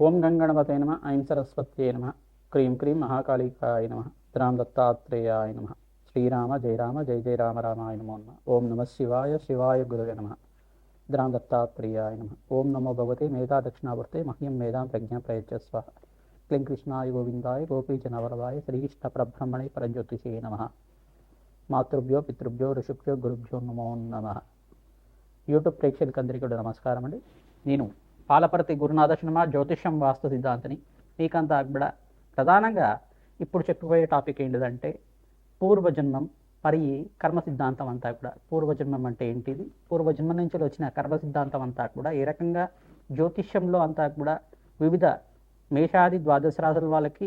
ఓం గంగణపతే నమ ఐం సరస్వత్యే నమ క్రీం క్రీం మహాకాళికాయ నమ రామ్ దత్తాత్రేయాయ నమ శ్రీరామ జయ రామ జయ జయ రామ రామాయ నమో నమ ఓం నమ శివాయ శివాయ గురువే నమ ద్రాం దత్తాత్రేయాయ నమ ఓం నమో భగవతే మేధా దక్షిణావర్తే మహ్యం మేధాం ప్రజ్ఞా ప్రయత్స్వ క్లీం కృష్ణాయ గోవిందాయ గోపీజనవరదాయ శ్రీకృష్ణ ప్రబ్రహ్మణే పరజ్యోతిషే నమ మాతృభ్యో పితృభ్యో ఋషుభ్యో గురుభ్యో నమో నమ. యూట్యూబ్ ప్రేక్షకులందరికీ కూడా నమస్కారం అండి నేను పాలపర్తి గురునాథ శర్మ జ్యోతిష్యం వాస్తు సిద్ధాంతిని. మీకంతా కూడా ప్రధానంగా ఇప్పుడు చెప్పబోయే టాపిక్ ఏంటిదంటే పూర్వజన్మం మరి కర్మ సిద్ధాంతం అంతా కూడా. పూర్వజన్మం అంటే ఏంటిది? పూర్వజన్మ నుంచి వచ్చిన కర్మ సిద్ధాంతం అంతా కూడా ఏ రకంగా జ్యోతిష్యంలో అంతా కూడా వివిధ మేషాది ద్వాదశ రాశుల వాళ్ళకి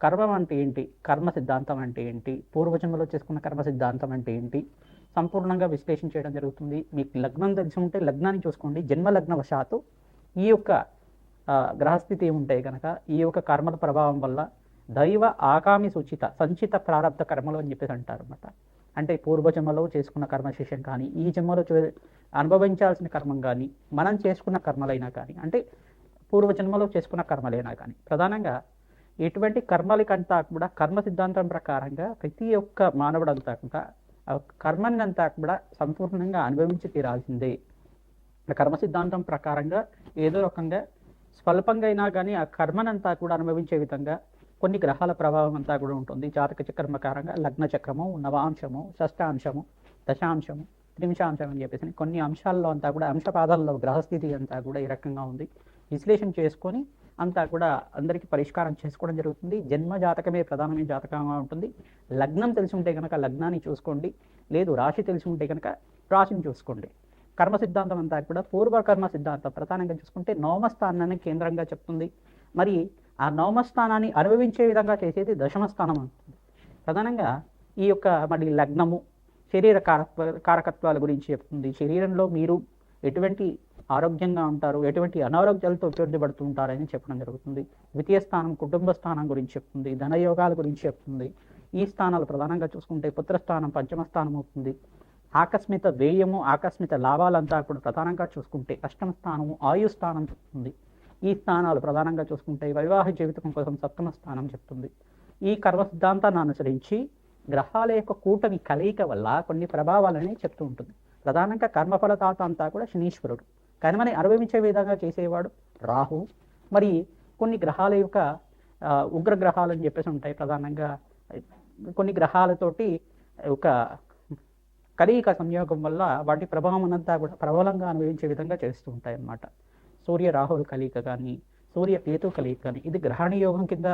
కర్మం అంటే ఏంటి? కర్మ సిద్ధాంతం అంటే ఏంటి? పూర్వజన్మలో చేసుకున్న కర్మ సిద్ధాంతం అంటే ఏంటి? సంపూర్ణంగా విశ్లేషణ చేయడం జరుగుతుంది. మీకు లగ్నం తెలిసి ఉంటే లగ్నాన్ని చూసుకోండి. జన్మ లగ్న వశాత్తు ఈ యొక్క గ్రహస్థితి ఉంటే కనుక ఈ యొక్క కర్మల ప్రభావం వల్ల దైవ ఆగామి సూచిత సంచిత ప్రారంభ కర్మలు అని చెప్పేసి అంటారు అనమాట అంటే పూర్వజన్మలో చేసుకున్న కర్మశేషం కానీ ఈ జన్మలో చూ అనుభవించాల్సిన కర్మం కానీ మనం చేసుకున్న కర్మలైనా కానీ అంటే పూర్వజన్మలో చేసుకున్న కర్మలైనా కానీ ప్రధానంగా ఎటువంటి కర్మలకంతా కూడా కర్మ సిద్ధాంతం ప్రకారంగా ప్రతి ఒక్క మానవుడంతా కూడా ఆ కూడా సంపూర్ణంగా అనుభవించి తీరాల్సిందే. కర్మ సిద్ధాంతం ప్రకారంగా ఏదో రకంగా స్వల్పంగా అయినా కానీ ఆ కర్మనంతా కూడా అనుభవించే విధంగా కొన్ని గ్రహాల ప్రభావం అంతా కూడా ఉంటుంది. జాతక చక్రం కారంగా లగ్న చక్రము నవాంశము షష్టాంశము దశాంశము త్రింశాంశం అని చెప్పేసి కొన్ని అంశాల్లో అంతా కూడా అంశపాదాల్లో గ్రహస్థితి అంతా కూడా ఈ రకంగా ఉంది. విశ్లేషణ చేసుకొని అంతా కూడా అందరికీ పరిష్కారం చేసుకోవడం జరుగుతుంది. జన్మ జాతకమే ప్రధానమైన జాతకంగా ఉంటుంది. లగ్నం తెలిసి ఉంటే కనుక లగ్నాన్ని చూసుకోండి. లేదు రాశి తెలిసి ఉంటే కనుక రాశిని చూసుకోండి. కర్మ సిద్ధాంతం అంతా కూడా పూర్వ కర్మ సిద్ధాంతం. ప్రధానంగా చూసుకుంటే నవమస్థానాన్ని కేంద్రంగా చెప్తుంది. మరి ఆ నవమస్థానాన్ని అనుభవించే విధంగా చేసేది దశమ స్థానం అవుతుంది ప్రధానంగా ఈ యొక్క మరి లగ్నము శరీర కారక కారకత్వాల గురించి చెప్తుంది. శరీరంలో మీరు ఎటువంటి ఆరోగ్యంగా ఉంటారు ఎటువంటి అనారోగ్యాలతో ఉపయోగపడుతూ ఉంటారని చెప్పడం జరుగుతుంది. ద్వితీయ స్థానం కుటుంబ స్థానం గురించి చెప్తుంది. ధనయోగాల గురించి చెప్తుంది. ఈ స్థానాలు ప్రధానంగా చూసుకుంటే పుత్రస్థానం పంచమ స్థానం అవుతుంది. ఆకస్మిక వ్యయము ఆకస్మిక లాభాలంతా కూడా ప్రధానంగా చూసుకుంటే అష్టమ స్థానము ఆయు స్థానం చెప్తుంది. ఈ స్థానాలు ప్రధానంగా చూసుకుంటే వైవాహిక జీవితం కోసం సప్తమ స్థానం చెప్తుంది. ఈ కర్మ సిద్ధాంతాన్ని అనుసరించి గ్రహాల యొక్క కూటమి కలయిక వల్ల కొన్ని ప్రభావాలని చెప్తూ ఉంటుంది. ప్రధానంగా కర్మఫలతాత అంతా కూడా శనీశ్వరుడు. కర్మని అనుభవించే విధంగా చేసేవాడు రాహు. మరి కొన్ని గ్రహాల యొక్క ఉగ్రగ్రహాలు ఉగ్ర గ్రహాలు అని చెప్పేసి ఉంటాయి ప్రధానంగా. కొన్ని గ్రహాలతోటి ఒక కలయిక సంయోగం వల్ల వాటి ప్రభావం అంతా కూడా ప్రబలంగా అనుభవించే విధంగా చేస్తూ ఉంటాయి అన్నమాట సూర్య రాహుల కలీక కానీ సూర్య కేతు కలయిక కానీ ఇది గ్రహణ యోగం కింద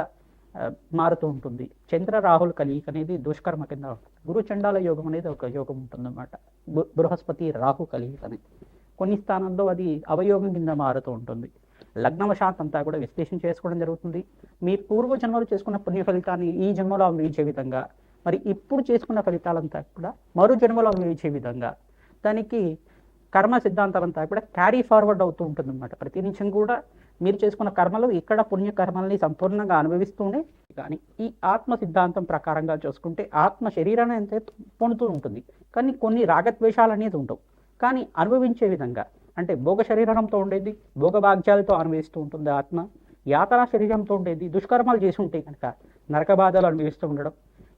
మారుతూ ఉంటుంది. చంద్ర రాహుల్ కలయిక అనేది దుష్కర్మ కింద ఉంటుంది. గురు చండాల యోగం అనేది ఒక యోగం ఉంటుందన్నమాట. బృహస్పతి రాహు కలయిక అనేది కొన్ని స్థానంలో అది అవయోగం కింద మారుతూ ఉంటుంది. లగ్నవశాత్ అంతా కూడా విశ్లేషణ చేసుకోవడం జరుగుతుంది. మీ పూర్వ జన్మలో చేసుకున్న పుణ్య ఫలితాన్ని ఈ జన్మలో అనుభవించే విధంగా మరి ఇప్పుడు చేసుకున్న ఫలితాలంతా కూడా మరో జన్మలో అనుభవించే విధంగా. దానికి కర్మ సిద్ధాంతం అంతా కూడా క్యారీ ఫార్వర్డ్ అవుతూ ఉంటుంది అనమాట ప్రతి నిమిషం కూడా మీరు చేసుకున్న కర్మలు ఇక్కడ పుణ్యకర్మల్ని సంపూర్ణంగా అనుభవిస్తూనే కానీ ఈ ఆత్మ సిద్ధాంతం ప్రకారంగా చూసుకుంటే ఆత్మ శరీరాన్ని అంతే పొందుతూ ఉంటుంది. కానీ కొన్ని రాగద్వేషాలు అనేది ఉండవు. కానీ అనుభవించే విధంగా అంటే భోగ శరీరంతో ఉండేది భోగభాగ్యాలతో అనుభవిస్తూ ఉంటుంది ఆత్మ యాతనా శరీరంతో ఉండేది దుష్కర్మాలు చేసి ఉంటే కనుక నరక బాధలు అనుభవిస్తూ ఉండడం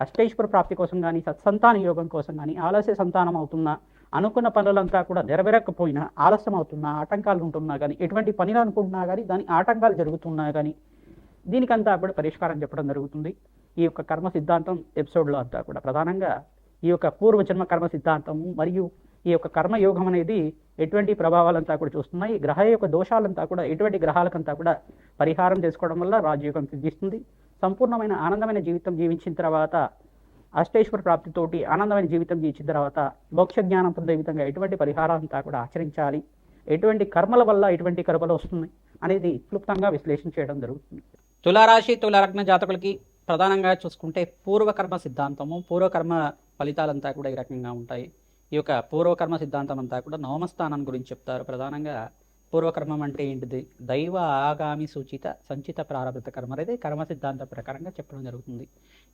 అష్టైశ్వర ప్రాప్తి కోసం కానీ సత్సంతాన యోగం కోసం కానీ ఆలస్య సంతానం అవుతున్నా అనుకున్న పనులంతా కూడా నెరవేరకపోయినా ఆలస్యం అవుతున్నా ఆటంకాలు ఉంటున్నా కానీ ఎటువంటి పనిని అనుకుంటున్నా కానీ దాని ఆటంకాలు జరుగుతున్నా కానీ దీనికంతా కూడా పరిష్కారం చెప్పడం జరుగుతుంది. ఈ యొక్క కర్మ సిద్ధాంతం ఎపిసోడ్లో అంతా కూడా ప్రధానంగా ఈ యొక్క పూర్వజన్మ కర్మ సిద్ధాంతము మరియు ఈ యొక్క కర్మయోగం అనేది ఎటువంటి ప్రభావాలంతా కూడా చూస్తున్నాయి. గ్రహ యొక్క దోషాలంతా కూడా ఎటువంటి గ్రహాలకంతా కూడా పరిహారం చేసుకోవడం వల్ల రాజయోగం సిద్ధిస్తుంది. సంపూర్ణమైన ఆనందమైన జీవితం జీవించిన తర్వాత అష్టేశ్వర ప్రాప్తితోటి ఆనందమైన జీవితం జీవించిన తర్వాత మోక్ష జ్ఞానం పొందే విధంగా ఎటువంటి పరిహారాలంతా కూడా ఆచరించాలి. ఎటువంటి కర్మల వల్ల ఎటువంటి కర్మలు వస్తున్నాయి అనేది క్లుప్తంగా విశ్లేషణ చేయడం జరుగుతుంది. తులారాశి తులరగ్న జాతకులకి ప్రధానంగా చూసుకుంటే పూర్వకర్మ సిద్ధాంతము పూర్వకర్మ ఫలితాలంతా కూడా ఈ రకంగా ఉంటాయి. ఈ యొక్క పూర్వకర్మ సిద్ధాంతం అంతా కూడా నవమస్థానం గురించి చెప్తారు. ప్రధానంగా పూర్వకర్మం అంటే ఏంటిది? దైవ ఆగామి సూచిత సంచిత ప్రారంభత కర్మ. అనేది కర్మ సిద్ధాంత ప్రకారంగా చెప్పడం జరుగుతుంది.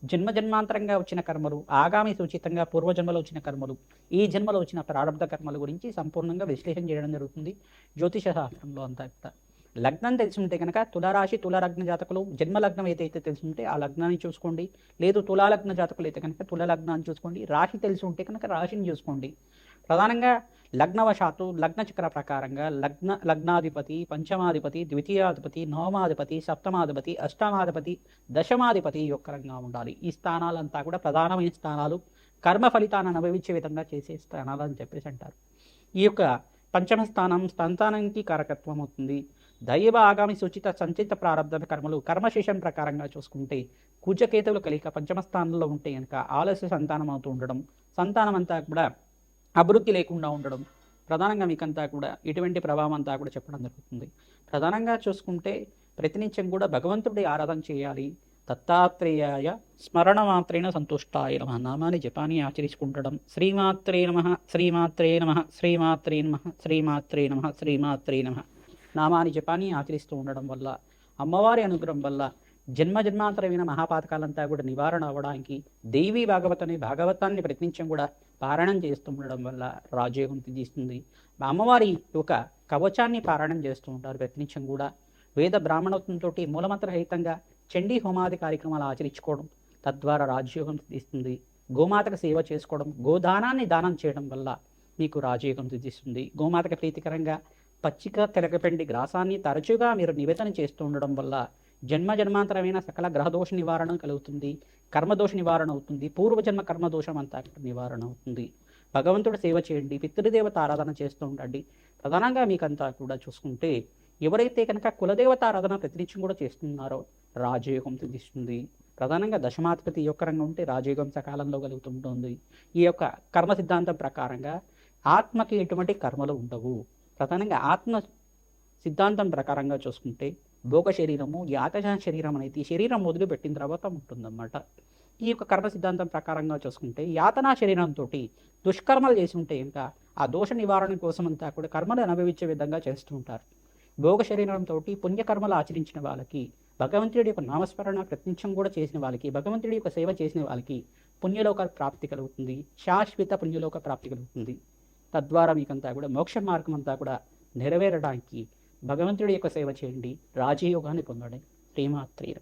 జన్మ జన్మాంతరంగా వచ్చిన కర్మలు ఆగామి సూచితంగా పూర్వజన్మలో వచ్చిన కర్మలు ఈ జన్మలో వచ్చిన ప్రారంభ కర్మల గురించి సంపూర్ణంగా విశ్లేషణ చేయడం జరుగుతుంది జ్యోతిష శాస్త్రంలో అంతా లగ్నం తెలిసి ఉంటే కనుక తులారాశి తులాలగ్న జాతకులు జన్మ లగ్నం ఏదైతే తెలుసుంటే ఉంటే ఆ లగ్నాన్ని చూసుకోండి. లేదు తులాలగ్న జాతకులు అయితే కనుక తుల లగ్నాన్ని చూసుకోండి. రాశి తెలిసి ఉంటే కనుక రాశిని చూసుకోండి. ప్రధానంగా లగ్నవశాత్తు లగ్న చక్ర ప్రకారంగా లగ్న లగ్నాధిపతి పంచమాధిపతి ద్వితీయాధిపతి నవమాధిపతి సప్తమాధిపతి అష్టమాధిపతి దశమాధిపతి యొక్క రంగా ఉండాలి. ఈ స్థానాలంతా కూడా ప్రధానమైన స్థానాలు. కర్మ ఫలితాన్ని అనుభవించే విధంగా చేసే స్థానాలు అని చెప్పేసి అంటారు. ఈ యొక్క పంచమ స్థానం సంతానానికి కారకత్వం అవుతుంది. దైవ ఆగామి సూచిత సంచిత ప్రారంభ కర్మలు కర్మశేషం ప్రకారంగా చూసుకుంటే కుజకేతువులు కలిక పంచమ స్థానంలో ఉంటే కనుక ఆలస్య సంతానం అవుతూ ఉండడం సంతానం అంతా కూడా అభివృద్ధి లేకుండా ఉండడం ప్రధానంగా మీకంతా కూడా ఇటువంటి ప్రభావం అంతా కూడా చెప్పడం జరుగుతుంది. ప్రధానంగా చూసుకుంటే ప్రతినిత్యం కూడా భగవంతుడి ఆరాధన చేయాలి. దత్తాత్రేయాయ స్మరణ మాత్రేణ సంతుష్టాయ నమ. నామాన్ని జపాన్ని ఆచరించుకుంటడం. శ్రీమాత్రే నమ శ్రీమాత్రే నమ శ్రీమాత్రే నమ శ్రీమాత్రే నమ శ్రీమాత్రే నమ. నామాన్ని జపాన్ని ఆచరిస్తూ ఉండడం వల్ల అమ్మవారి అనుగ్రహం వల్ల జన్మ జన్మాంతరమైన మహాపాతకాలంతా కూడా నివారణ అవ్వడానికి దేవీ భాగవత్ అనే భాగవతాన్ని ప్రతినిత్యం కూడా పారాయణం చేస్తూ ఉండడం వల్ల రాజయోగం తీస్తుంది. అమ్మవారి ఒక కవచాన్ని పారాయణం చేస్తూ ఉంటారు ప్రతినిత్యం కూడా. వేద బ్రాహ్మణత్వంతో మూలమంత్రరహితంగా చండీ హోమాది కార్యక్రమాలు ఆచరించుకోవడం తద్వారా రాజయోగం తీస్తుంది. గోమాతకు సేవ చేసుకోవడం గోదానాన్ని దానం చేయడం వల్ల మీకు రాజయోగం సిద్ధిస్తుంది గోమాతకు ప్రీతికరంగా పచ్చిక తెలకపెండి గ్రాసాన్ని తరచుగా మీరు నివేదన చేస్తూ ఉండడం వల్ల జన్మ జన్మాంతరమైన సకల గ్రహదోష నివారణ కలుగుతుంది కర్మదోష నివారణ అవుతుంది పూర్వజన్మ కర్మదోషం అంతా నివారణ అవుతుంది. భగవంతుడు సేవ చేయండి పితృదేవత ఆరాధన చేస్తూ ఉండండి. ప్రధానంగా మీకంతా కూడా చూసుకుంటే ఎవరైతే కనుక కులదేవత ఆరాధన ప్రతినిత్యం కూడా చేస్తున్నారో రాజయోగం సిద్ధిస్తుంది. ప్రధానంగా దశమాధిపతి ఈ యొక్క రంగం ఉంటే రాజయోగం సకాలంలో కలుగుతుంటుంది. ఈ యొక్క కర్మ సిద్ధాంతం ప్రకారంగా ఆత్మకి ఎటువంటి కర్మలు ఉండవు. ప్రధానంగా ఆత్మ సిద్ధాంతం ప్రకారంగా చూసుకుంటే భోగ శరీరము యాతజ శరీరం అనేది శరీరం మొదలుపెట్టిన తర్వాత ఉంటుందన్నమాట. ఈ యొక్క కర్మ సిద్ధాంతం ప్రకారంగా చూసుకుంటే యాతనా శరీరంతో దుష్కర్మలు చేసి ఉంటే ఇంకా ఆ దోష నివారణ కోసం అంతా కూడా కర్మలు అనుభవించే విధంగా చేస్తూ ఉంటారు. భోగ శరీరంతో పుణ్యకర్మలు ఆచరించిన వాళ్ళకి భగవంతుడి యొక్క నామస్మరణ ప్రత్యక్షం కూడా చేసిన వాళ్ళకి భగవంతుడి యొక్క సేవ చేసిన వాళ్ళకి పుణ్యలోక ప్రాప్తి కలుగుతుంది. శాశ్వత పుణ్యలోక ప్రాప్తి కలుగుతుంది. తద్వారా మీకంతా కూడా మోక్ష మార్గం అంతా కూడా నెరవేరడానికి భగవంతుడి యొక్క సేవ చేయండి. రాజయోగాన్ని పొందండి. శ్రీమాత్రేరమ